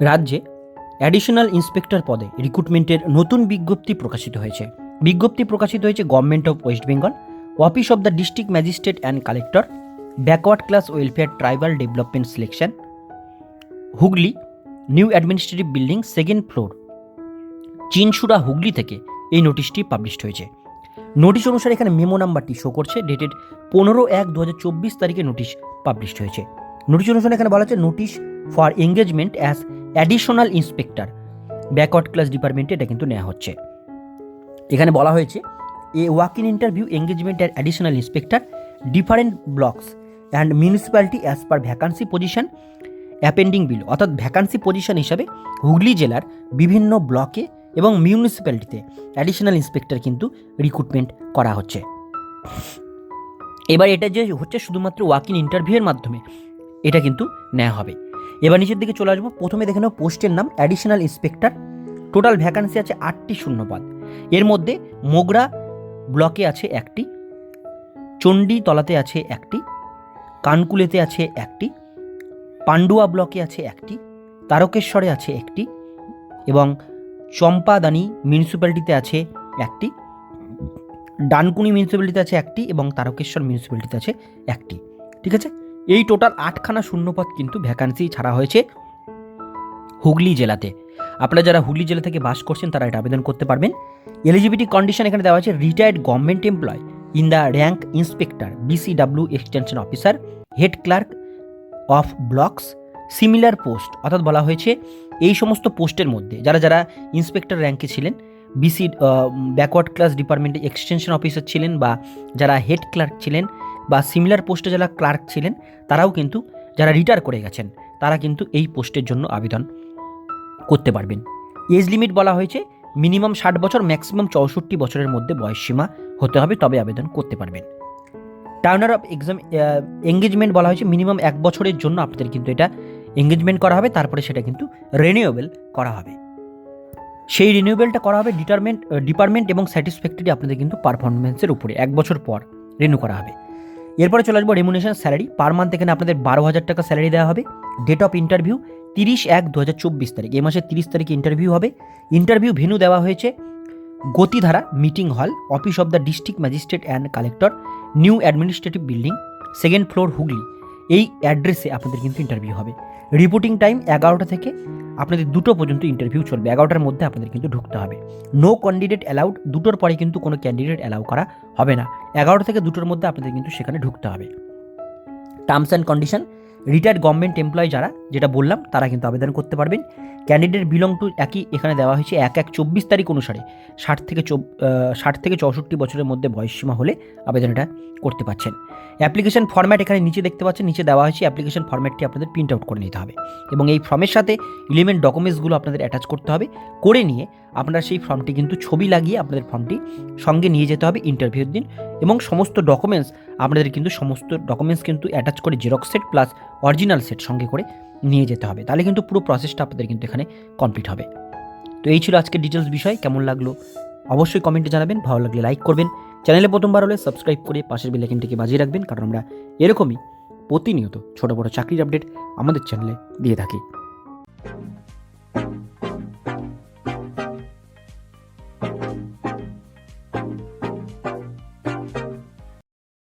রাজ্যে additional inspector পদে রিক্রুটমেন্টের নতুন বিজ্ঞপ্তি প্রকাশিত হয়েছে। বিজ্ঞপ্তি প্রকাশিত হয়েছে government of West Bengal office of the district magistrate and collector backward class welfare tribal development selection Hooghly new administrative building second floor Chinsurah Hooghly থেকে এই নোটিশটি পাবলিশড হয়েছে। নোটিশ অনুসারে এখানে মেমো নাম্বারটি শো করছে ডেটেড পনেরো এক দু তারিখে নোটিশ পাবলিশড হয়েছে। নোটিশ অনুসারে এখানে বলা হচ্ছে notice for engagement as additional inspector. Backward class ডিপার্টমেন্টে এটা কিন্তু নেওয়া হচ্ছে। এখানে বলা হয়েছে, a walk in interview, engagement at additional inspector, different blocks and municipality as per vacancy position, appending bill. অর্থাৎ ভ্যাকান্সি পজিশন হিসাবে হুগলি জেলার বিভিন্ন ব্লকে এবং মিউনিসিপ্যালিটিতে অ্যাডিশনাল ইন্সপেক্টর কিন্তু রিক্রুটমেন্ট করা হচ্ছে। এবার এটা যে হচ্ছে শুধুমাত্র ওয়াক ইন ইন্টারভিউয়ের মাধ্যমে, এটা কিন্তু নেওয়া হবে। এবার নিচের দিকে চলে আসব। প্রথমে দেখে নেব পোস্টের নাম অ্যাডিশনাল ইন্সপেক্টর টোটাল ভ্যাকান্সি আছে আটটি শূন্যপদ। এর মধ্যে মোগরা ব্লকে আছে একটি, চণ্ডীতলাতে আছে একটি, কানকুলেতে আছে একটি, পান্ডুয়া ব্লকে আছে একটি, তারকেশ্বরে আছে একটি এবং চম্পাদানি মিউনিসিপ্যালিটিতে আছে একটি, ডানকুনি মিউনিসিপ্যালিটিতে আছে একটি এবং তারকেশ্বর মিউনিসিপ্যালিটিতে আছে একটি। ঠিক আছে? এই টোটাল আটখানা শূন্যপদ কিন্তু ভ্যাকান্সি ছাড়া হয়েছে হুগলি জেলাতে। আপনারা যারা হুগলি জেলা থেকে বাস করছেন, তারা এটা আবেদন করতে পারবেন। এলিজিবিলিটি কন্ডিশন এখানে দেওয়া আছে retired government employ in the rank inspector BCW extension officer head clerk of blocks similar post অর্থাৎ বলা হয়েছে এই সমস্ত পোস্টের মধ্যে। যারা যারা ইন্সপেক্টর র্যাঙ্কে ছিলেন বিসি ব্যাকওয়ার্ড ক্লাস ডিপার্টমেন্টে এক্সটেনশন অফিসার ছিলেন বা যারা হেড ক্লার্ক ছিলেন বা সিমিলার পোস্টে যারা ক্লার্ক ছিলেন, তারাও কিন্তু যারা রিটায়ার করে গেছেন, তারা কিন্তু এই পোস্টের জন্য আবেদন করতে পারবেন। এজ লিমিট বলা হয়েছে মিনিমাম ষাট বছর ম্যাক্সিমাম চৌষট্টি বছরের মধ্যে বয়সসীমা হতে হবে, তবে আবেদন করতে পারবেন। টার্নার অফ এক্সাম এঙ্গেজমেন্ট বলা হয়েছে মিনিমাম এক বছরের জন্য আপনাদের কিন্তু এটা এঙ্গেজমেন্ট করা হবে, তারপরে সেটা কিন্তু রিনিউয়েবল করা হবে। সেই রিনিউয়েবলটা করা হবে ডিটারমেন্ট ডিপার্টমেন্ট এবং স্যাটিসফ্যাক্টরি আপনাদের কিন্তু পারফরমেন্সের উপরে, এক বছর পর রিনিউ করা হবে। এরপরে চলে আসব রেমুনেশন স্যালারি পার মান্থ এখানে আপনাদের বারো হাজার টাকা স্যালারি দেওয়া হবে। ডেট অফ ইন্টারভিউ তিরিশ এক দু হাজার চব্বিশ তারিখ। এই মাসের তিরিশ তারিখে ইন্টারভিউ হবে। ইন্টারভিউ ভেনু দেওয়া হয়েছে Gatidhara meeting hall office of the district magistrate and collector new administrative building second floor Hooghly. এই অ্যাড্রেসে আপনাদের কিন্তু ইন্টারভিউ হবে। রিপোর্টিং টাইম এগারোটা থেকে আপনাদের দুটো পর্যন্ত ইন্টারভিউ চলবে, এগারোটার মধ্যে আপনাদের কিন্তু ঢুকতে হবে। নো ক্যান্ডিডেট অ্যালাউড দুটোর পরে কিন্তু কোনো ক্যান্ডিডেট অ্যালাউ করা হবে না। এগারোটা থেকে দুটোর মধ্যে আপনাদের কিন্তু সেখানে ঢুকতে হবে। Terms and condition retired government employ যারা, যেটা বললাম, তারা কিন্তু আবেদন করতে পারবেন। ক্যান্ডিডেট বিলং টু একই এখানে দেওয়া হয়েছে এক এক চব্বিশ তারিখ অনুসারে। ষাট থেকে ষাট থেকে চৌষট্টি বছরের মধ্যে বয়সসীমা হলে আবেদন এটা করতে পারছেন। অ্যাপ্লিকেশন ফর্ম্যাট এখানে নিচে দেখতে পাচ্ছেন, নিচে দেওয়া হয়েছে অ্যাপ্লিকেশন ফর্ম্যাটটি আপনাদের প্রিন্ট আউট করে নিতে হবে। এবং এই ফর্মের সাথে ইলিমেন্ট ডকুমেন্টসগুলো আপনাদের অ্যাটাচ করতে হবে। করে নিয়ে আপনারা সেই ফর্মটি কিন্তু ছবি লাগিয়ে আপনাদের ফর্মটি সঙ্গে নিয়ে যেতে হবে ইন্টারভিউর দিন। এবং সমস্ত ডকুমেন্টস আপনাদের কিন্তু সমস্ত ডকুমেন্টস কিন্তু অ্যাটাচ করে xerox set plus original set সঙ্গে করে নিয়ে যেতে হবে। তাহলে কিন্তু পুরো প্রসেসটা আপনাদের কিন্তু এখানে কমপ্লিট হবে। তো এই ছিল আজকের ডিটেলস বিষয়, কেমন লাগল অবশ্যই কমেন্টে জানাবেন, ভালো লাগলে লাইক করবেন। চ্যানেলে প্রথমবার হলে সাবস্ক্রাইব করে পাশের বেলাইকিনটিকে বাজিয়ে রাখবেন, কারণ আমরা এরকমই প্রতিনিয়ত ছোটো বড়ো চাকরির আপডেট আমাদের চ্যানেলে দিয়ে থাকি।